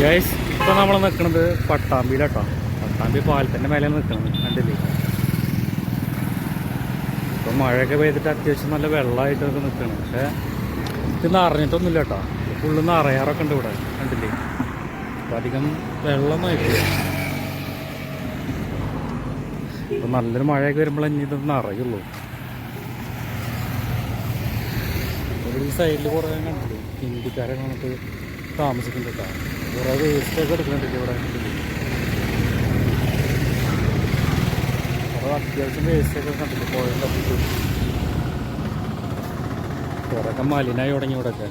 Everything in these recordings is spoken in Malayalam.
ഗൈസ് ഇപ്പോൾ നമ്മൾ നിൽക്കുന്നത് പട്ടാമ്പിയിലാട്ടോ. പട്ടാമ്പി പാലത്തിന്റെ മേലെ നിൽക്കുന്നത് കണ്ടില്ലേ? ഇപ്പം മഴയൊക്കെ പെയ്തിട്ട് അത്യാവശ്യം നല്ല വെള്ളമായിട്ടൊക്കെ നിൽക്കണം പക്ഷേ ഇത് നിറഞ്ഞിട്ടൊന്നുമില്ല കേട്ടോ ഫുള്ള് നിറയാറൊക്കെ ഉണ്ട് ഇവിടെ കണ്ടില്ലേ? അപ്പം അധികം വെള്ളമൊന്നും ഇപ്പം നല്ലൊരു മഴയൊക്കെ വരുമ്പോൾ ഇനി ഇത് നിറയുള്ളൂ. ഒരു സൈഡിൽ കുറേ കണ്ടില്ലേ? ഹിന്ദിക്കാരെ നമുക്ക് താമസിക്കുന്നുണ്ട് കേട്ടോ. കുറേ വേസ്റ്റൊക്കെ എടുക്കുന്നുണ്ട് ഇവിടെ കുറേ അത്യാവശ്യം വേസ്റ്റൊക്കെ കണ്ടിട്ട് പോയത് കുറേയൊക്കെ മലിനായി തുടങ്ങി ഇവിടെയൊക്കെ.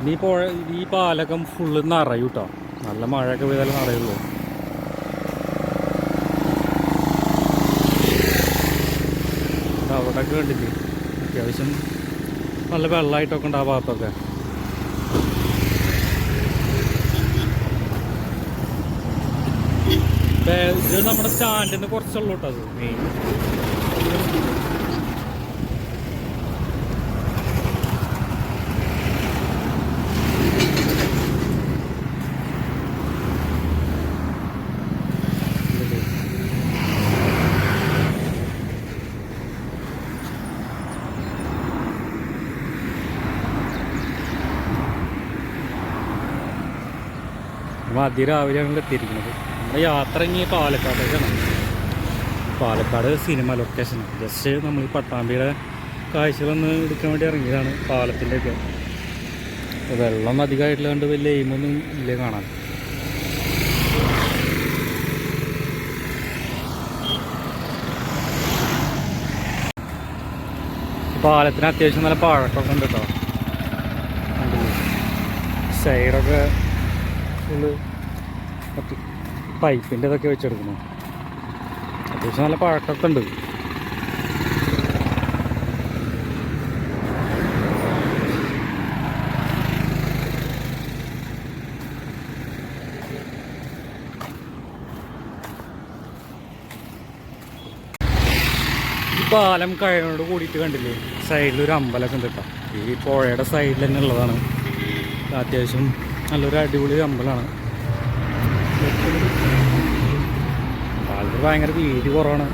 ഇനി പുഴ ഈ പാലൊക്കെ ഫുള്ള് നിറയും കേട്ടോ നല്ല മഴയൊക്കെ പെയ്താലും നിറയുള്ളൂ. അവിടെ അവിടെയൊക്കെ കണ്ടില്ലേ? അത്യാവശ്യം നല്ല വെള്ളമായിട്ടൊക്കെ ഉണ്ട് ആ ഭാഗത്തൊക്കെ. ഇത് നമ്മുടെ സ്റ്റാൻഡിന് കുറച്ചുള്ളൂ കേട്ടോ അത്. മെയിൻ. അതിരാവിലെ അതിരാവിലെയാണ് എത്തിയിരിക്കുന്നത് യാത്ര ഇനി പാലക്കാടേക്കാണ്. പാലക്കാട് സിനിമ ലൊക്കേഷൻ ജസ്റ്റ് നമ്മൾ ഈ പട്ടാമ്പിയുടെ കാഴ്ചകളൊന്ന് എടുക്കാൻ വേണ്ടി ഇറങ്ങിയതാണ് പാലത്തിന്റെ ഒക്കെ വെള്ളം അധികമായിട്ടുള്ളതുകൊണ്ട് വലിയ എയിമൊന്നും ഇല്ല കാണാൻ. പാലത്തിന് അത്യാവശ്യം നല്ല പാഴക്കൊക്കെ ഉണ്ട് കേട്ടോ? സൈഡൊക്കെ ഫുള്ള് മറ്റേ പൈപ്പിന്റെ ഇതൊക്കെ വെച്ചെടുക്കുന്നു. അത്യാവശ്യം നല്ല പഴക്കമൊക്കെ ഉണ്ട്. പാലം കഴിയോട് കൂടിയിട്ട് കണ്ടില്ലേ? സൈഡിൽ ഒരു അമ്പലമൊക്കെ ഉണ്ട് കേട്ടോ. ഈ പുഴയുടെ സൈഡിൽ തന്നെ ഉള്ളതാണ്. അത്യാവശ്യം നല്ലൊരു അടിപൊളി അമ്പലമാണ്. പാലത്തിൽ ഭയങ്കര വീതി കുറവാണ്.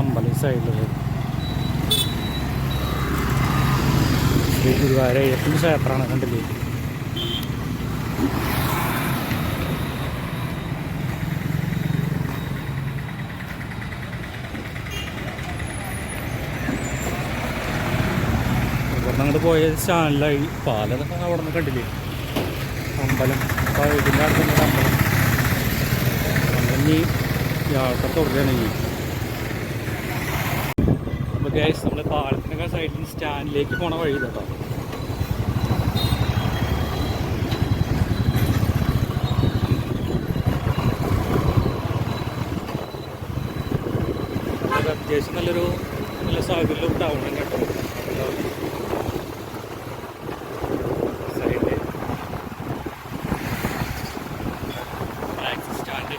അമ്പലം ശ്രീ ഗുരുവായൂർ അയ്യപ്പന്റെ ക്ഷേത്രമാണ് കണ്ടില്ലേ? അങ്ങോട്ട് പോയ ചാനലായി. പാലതൊക്കെ അവിടെ നിന്ന് കണ്ടില്ലേ? അമ്പലം. അപ്പോൾ ഇതിന്റെ അടുത്ത് അമ്പലം. ഇനി യാത്ര തുടരുകയാണെങ്കിൽ. അപ്പോൾ ഗ്യാസ് നമ്മൾ പാലത്തിനൊക്കെ സൈഡിൽ നിന്ന് സ്റ്റാൻഡിലേക്ക് പോണ വഴി കേട്ടോ. അത് അത്യാവശ്യം നല്ലൊരു നല്ല സാഹചര്യം തന്നെ കേട്ടോ സൈഡിൽ ടാക്സി സ്റ്റാൻഡ്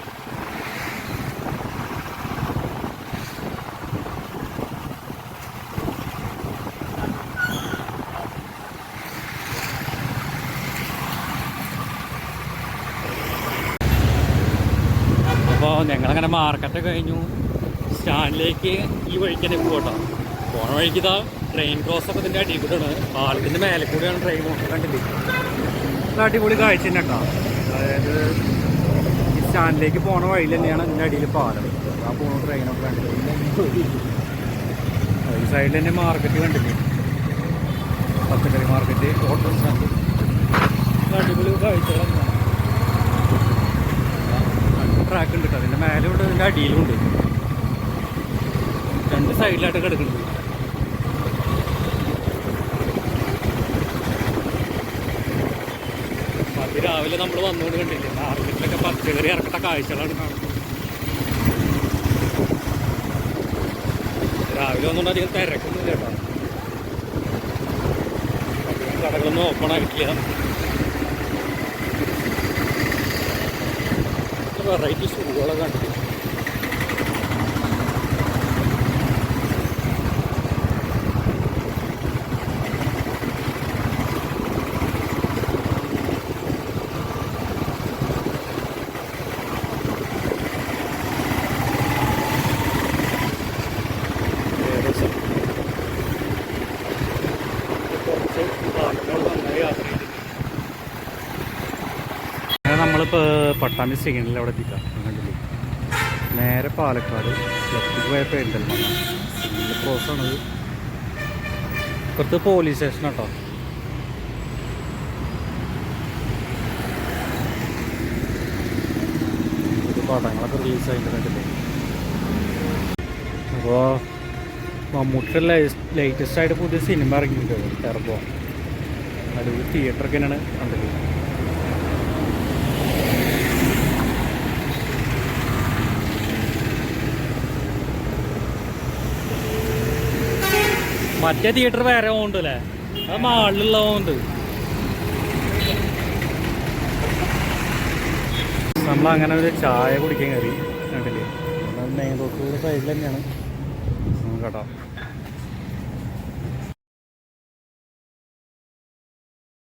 അപ്പോൾ ഞങ്ങളങ്ങനെ മാർക്കറ്റ് കഴിഞ്ഞു. സ്റ്റാൻഡിലേക്ക് ഈ വഴിക്ക് തന്നെ പോകട്ടോ പോണ വഴിക്ക് ഇതാ ട്രെയിൻ ക്രോസ് ഒക്കെ ഇതിന്റെ അടിയിൽ കൂടെയാണ് പാലത്തിന്റെ മേലെ കൂടെയാണ് ട്രെയിൻ പോകുന്നത് കണ്ടില്ലേ? അടിപൊളി കാഴ്ച തന്നെ കേട്ടോ. അതായത് ഈ സ്റ്റാൻഡിലേക്ക് പോണ വഴിയിൽ തന്നെയാണ് ഇതിന്റെ അടിയിൽ പാലം. ആ പോണ ട്രെയിനൊക്കെ കണ്ടില്ലേ? ഈ സൈഡിൽ തന്നെ മാർക്കറ്റ് കണ്ടില്ലേ? പച്ചക്കറി മാർക്കറ്റ് ഓട്ടോ സ്റ്റാൻഡ് അടിപൊളി കാഴ്ചകളാണ്. ട്രാക്ക് ഉണ്ട് കേട്ടോ. അതിന്റെ മേലെ ഇവിടെ അതിന്റെ അടിയിലും ഉണ്ട്. രണ്ട് സൈഡിലായിട്ട് കിടക്കുന്നുണ്ട്. അത് രാവിലെ നമ്മൾ വന്നുകൊണ്ട് കണ്ടില്ലേ? മാർക്കറ്റിലൊക്കെ പച്ചക്കറി ഇറക്കട്ട കാഴ്ചകളാണ് കാണുന്നത്. രാവിലെ വന്നുകൊണ്ട് അധികം തിരക്കൊന്നുമില്ല കേട്ടോ. കടകളൊന്നും ഓപ്പൺ ആയിട്ടില്ല. ಕರೆಕ್ಟ್ಗ ರೈಟ್ ಇಸ್ ಒಳಗಂಟಿದೆ നമ്മളിപ്പോൾ പട്ടാമ്പി സ്റ്റേഷനിൽ അവിടെ എത്തിക്കാം. കണ്ടില്ലേ നേരെ പാലക്കാട് ലെഫ്റ്റ് പോയ പെരിന്തൽമണ്ണ സിംഗിൾ ക്രോസ് ആണത്. ഇപ്പുറത്ത് പോലീസ് സ്റ്റേഷൻ കേട്ടോ പടങ്ങളൊക്കെ റിലീസ് ആയിട്ട് കണ്ടില്ലേ? അപ്പോൾ മമ്മൂട്ടിയുടെ ലേറ്റസ്റ്റ് ആയിട്ട് പുതിയ സിനിമ ഇറങ്ങിയിട്ടുണ്ട്. ടെർബോ. അതൊരു തിയേറ്ററൊക്കെ തന്നെയാണ് കണ്ടത്. മറ്റേ തിയേറ്റർ വേറെ ഉണ്ട് അല്ലേ അത് മാളിലുള്ള ഓണ്ട് നമ്മൾ അങ്ങനെ ഒരു ചായ കുടിക്കാൻ കയറി. കണ്ടില്ലേ? മെയിൻ റോഡിലുള്ള സൈഡിൽ തന്നെയാണ്. കേട്ടോ